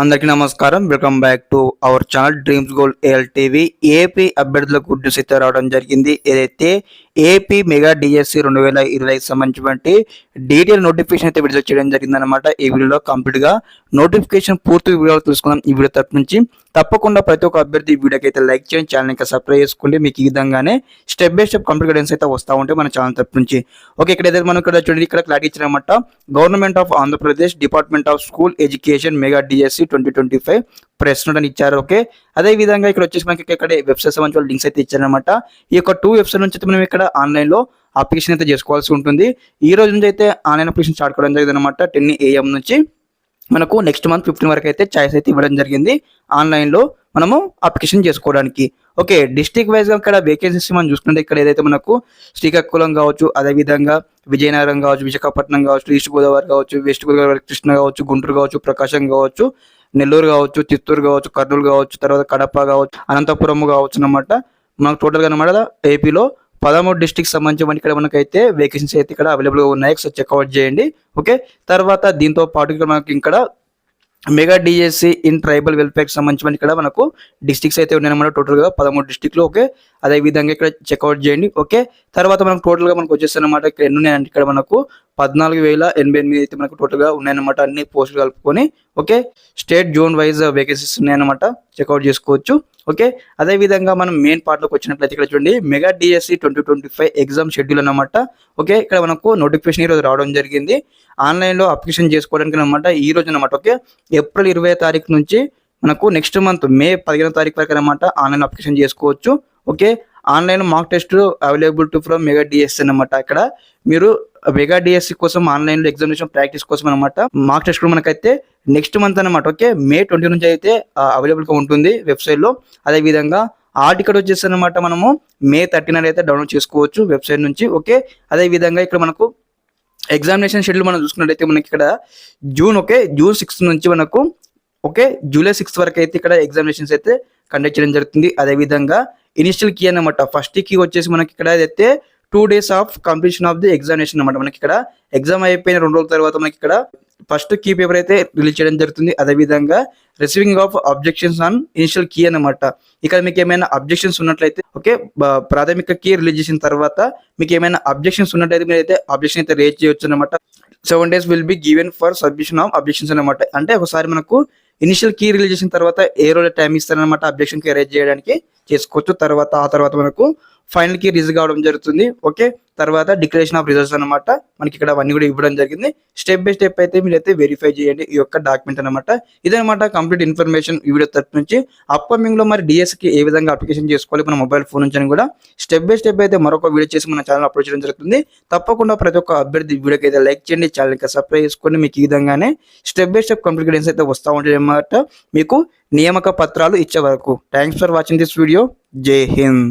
అందరికీ నమస్కారం. Welcome back to our channel dreams gold AL TV AP అభ్యర్థులకు good అయితే రావడం జరిగింది. ఏదైతే ఏపీ మెగా డిఎస్సి రెండు వేల ఇరవై సంబంధించినటువంటి డీటెయిల్ నోటిఫికేషన్ అయితే విడుదల చేయడం జరిగిందనమాట ఈ వీడియోలో కంప్లీట్గా నోటిఫికేషన్ పూర్తి వివరాలు తెలుసుకుందాం ఈ వీడియో తరపు నుంచి. తప్పకుండా ప్రతి ఒక్క అభ్యర్థి వీడియోకి అయితే లైక్ చేయండి ఛానల్ ఇంకా సబ్స్క్రైబ్ చేసుకోండి. మీకు ఈ విధంగానే step by step complete guidance అయితే వస్తూ ఉంటాయి మన ఛానల్ తరపు నుంచి. ఓకే ఇక్కడ ఏదైతే మనం ఇక్కడ చూడండి ఇక్కడ clarity ఇచ్చినమాట. Government of Andhra Pradesh department of school education mega DSC twenty twenty five press note అని ఇచ్చారు. ఓకే అదే విధంగా ఇక్కడ వచ్చేసి మనకి ఇక్కడ వెబ్సైట్ సంబంధించిన లింక్స్ అయితే ఇచ్చారనమాట ఈ యొక్క టూ వెబ్సైట్ నుంచి అయితే మనం ఇక్కడ ఆన్లైన్లో అప్లికేషన్ అయితే చేసుకోవాల్సి ఉంటుంది. ఈ రోజు నుంచి అయితే ఆన్లైన్ అప్లికేషన్ స్టార్ట్ కావడం జరిగింది అనమాట టెన్ ఏఎం నుంచి మనకు నెక్స్ట్ మంత్ ఫిఫ్టీన్ వరకు అయితే ఛాయిస్ అయితే ఇవ్వడం జరిగింది ఆన్లైన్లో మనము అప్లికేషన్ చేసుకోవడానికి. ఓకే డిస్టిక్ వైజ్గా ఇక్కడ వేకెన్సీస్ మనం చూసుకుంటే ఇక్కడ ఏదైతే మనకు శ్రీకాకుళం కావచ్చు అదేవిధంగా విజయనగరం కావచ్చు విశాఖపట్నం కావచ్చు ఈస్ట్ గోదావరి కావచ్చు వెస్ట్ గోదావరి కృష్ణ కావచ్చు గుంటూరు కావచ్చు ప్రకాశం కావచ్చు నెల్లూరు కావచ్చు చిత్తూరు కావచ్చు కర్నూలు కావచ్చు తర్వాత కడప కావచ్చు అనంతపురం కావచ్చు అనమాట మనకు టోటల్గా అనమాట ఏపీలో పదమూడు డిస్ట్రిక్ట్ సంబంధించి మనకి ఇక్కడ మనకైతే వేకెన్సీస్ అయితే ఇక్కడ అవైలబుల్గా ఉన్నాయి. ఒకసారి చెక్అవుట్ చేయండి. ఓకే తర్వాత దీంతో పాటు ఇక్కడ మనకి ఇక్కడ మెగా డిఎస్సి ఇన్ ట్రైబల్ వెల్ఫేర్కి సంబంధించి ఇక్కడ మనకు డిస్ట్రిక్ట్స్ అయితే ఉన్నాయన్నమాట టోటల్గా పదమూడు డిస్టిక్లు ఓకే అదే విధంగా ఇక్కడ చెక్అవుట్ చేయండి ఓకే తర్వాత మనకు టోటల్గా మనకు వచ్చేస్తారనమాట ఇక్కడ ఎన్ని ఉన్నాయంటే ఇక్కడ మనకు పద్నాలుగు వేల ఎనభై ఎనిమిది అయితే మనకు టోటల్గా ఉన్నాయన్నమాట అన్ని పోస్టులు కలుపుకొని okay state zone wise vacancies ఉన్నాయన్నమాట. చెక్అవుట్ చేసుకోవచ్చు. ఓకే? అదే విధంగా మనం మెయిన్ పార్ట్లోకి వచ్చినట్లయితే ఇక్కడ చూడండి mega DSC twenty twenty five exam schedule అనమాట ఓకే? ఇక్కడ మనకు నోటిఫికేషన్ ఈరోజు రావడం జరిగింది. ఆన్లైన్లో అప్లికేషన్ చేసుకోవడానికి అనమాట ఈ రోజు అనమాట ఓకే? ఏప్రిల్ ఇరవై తారీఖు నుంచి మనకు నెక్స్ట్ మంత్ మే పదిహేనో తారీఖు వరకు అనమాట ఆన్లైన్ అప్లికేషన్ చేసుకోవచ్చు. Okay? Online mock test available to from mega DSC అనమాట ఇక్కడ మీరు మెగా డిఎస్సి కోసం ఆన్లైన్లో ఎగ్జామినేషన్ ప్రాక్టీస్ కోసం అనమాట మాక్ టెస్ట్ కూడా మనకైతే నెక్స్ట్ మంత్ అనమాట ఓకే? మే ట్వంటీ నుంచి అయితే అవైలబుల్గా ఉంటుంది వెబ్సైట్లో. అదేవిధంగా ఆ టికెట్ వచ్చేసి అనమాట మనము మే థర్టీన్ అయితే డౌన్లోడ్ చేసుకోవచ్చు వెబ్సైట్ నుంచి. ఓకే? అదే విధంగా ఇక్కడ మనకు ఎగ్జామినేషన్ షెడ్యూల్ మనం చూసుకున్నట్టయితే మనకి ఇక్కడ జూన్ ఓకే? జూన్ సిక్స్త్ నుంచి మనకు ఓకే? జూలై సిక్స్త్ వరకు అయితే ఇక్కడ ఎగ్జామినేషన్స్ అయితే కండక్ట్ చేయడం జరుగుతుంది. అదేవిధంగా ఇనిషియల్ కీ అనమాట ఫస్ట్ కీ వచ్చేసి మనకి ఇక్కడ అయితే two days of completion of the examination అనమాట మనకి ఇక్కడ ఎగ్జామ్ అయిపోయిన రెండు రోజుల తర్వాత మనకి ఇక్కడ ఫస్ట్ కీ పేపర్ అయితే రిలీజ్ చేయడం జరుగుతుంది. అదేవిధంగా receiving of objections on initial key అనమాట ఇక్కడ మీకు ఏమైనా అబ్జెక్షన్స్ ఉన్నట్లయితే ఓకే ప్రాథమిక కీ రిలీజ్ చేసిన తర్వాత మీకు ఏమైనా అబ్జెక్షన్స్ ఉన్నట్లయితే మీరు అయితే అబ్జెక్షన్ అయితే రేజ్ చేయొచ్చు అనమాట seven days will be given for submission of objections అనమాట అంటే ఒకసారి మనకు ఇనిషియల్ కీ రిలీజ్ చేసిన తర్వాత ఏ రోజు టైం ఇస్తారనమాట అబ్జెక్షన్కి రేజ్ చేయడానికి? చేసుకోవచ్చు. తర్వాత ఆ తర్వాత మనకు ఫైనల్కి రిలీజ్ కావడం జరుగుతుంది. ఓకే తర్వాత డిక్లరేషన్ ఆఫ్ రిజల్ట్స్ అనమాట మనకి ఇక్కడ అవన్నీ కూడా ఇవ్వడం జరిగింది. స్టెప్ బై స్టెప్ అయితే మీరు అయితే వెరిఫై చేయండి ఈ యొక్క డాక్యుమెంట్ అనమాట ఇదనమాట కంప్లీట్ ఇన్ఫర్మేషన్ ఈ వీడియో తరఫు నుంచి. అప్కమింగ్లో మరి డిఎస్కి కి ఏ విధంగా అప్లికేషన్ చేసుకోవాలి మన మొబైల్ ఫోన్ నుంచి కూడా స్టెప్ బై స్టెప్ అయితే మరొక వీడియో చేసి మన ఛానల్ అప్లోడ్ చేయడం జరుగుతుంది. తప్పకుండా ప్రతి ఒక్క అభ్యర్థి వీడియోకి అయితే లైక్ చేయండి ఛానల్కి సబ్స్క్రైబ్ చేసుకోండి మీకు ఈ విధంగానే step by step complete guidance అయితే వస్తూ ఉంటాయి అన్నమాట. మీకు నియామక పత్రాలు ఇచ్చే వరకు. Thanks for watching this video జై హింద్